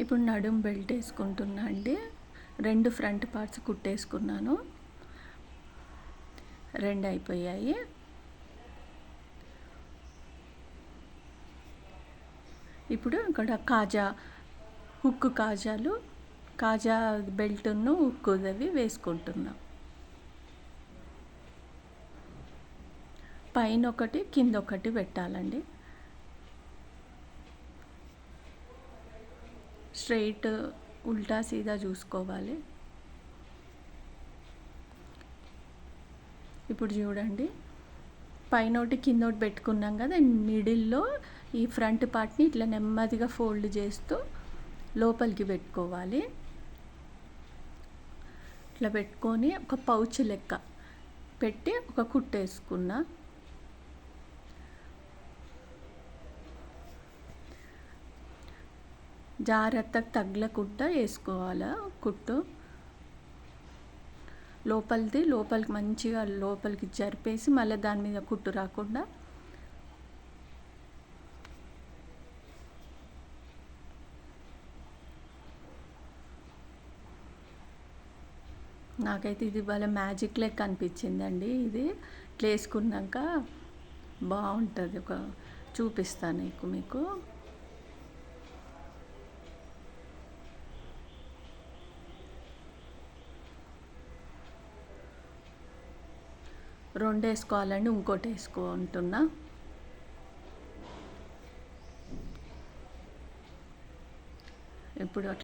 ఇప్పుడు నడుం బెల్ట్ వేసుకుంటున్నా అండి. రెండు ఫ్రంట్ పార్ట్స్ కుట్టేసుకున్నాను. రెండు అయిపోయాయి. ఇప్పుడు ఇక్కడ కాజా హుక్కు కాజాలు కాజా బెల్ట్ను హుక్కుదవి వేసుకుంటున్నాం. పైన ఒకటి కింద ఒకటి పెట్టాలండి. స్ట్రైట్ ఉల్టా సీదా చూసుకోవాలి. ఇప్పుడు చూడండి. పైన ఒకటి కింద ఒకటి పెట్టుకున్నాం కదా మిడిల్లో ఈ ఫ్రంట్ పార్ట్ని ఇట్లా నెమ్మదిగా ఫోల్డ్ చేస్తూ లోపలికి పెట్టుకోవాలి. ఇట్లా పెట్టుకొని ఒక పౌచ్ లెక్క పెట్టి ఒక కుట్టేసుకున్నా జాగ్రత్తగా తగలకుండా వేసుకోవాలి? కుట్టు. లోపలిది లోపలికి మంచిగా లోపలికి జరిపేసి మళ్ళీ దాని మీద కుట్టు రాకుండా. నాకైతే ఇది వాళ్ళ మ్యాజిక్ లెక్క అనిపించిందండి ఇది. ఇట్లా వేసుకున్నాక బాగుంటుంది. ఒక చూపిస్తాను నీకు మీకు. రెండు వేసుకోవాలండి ఇంకోటి వేసుకుంటున్నా ఇప్పుడు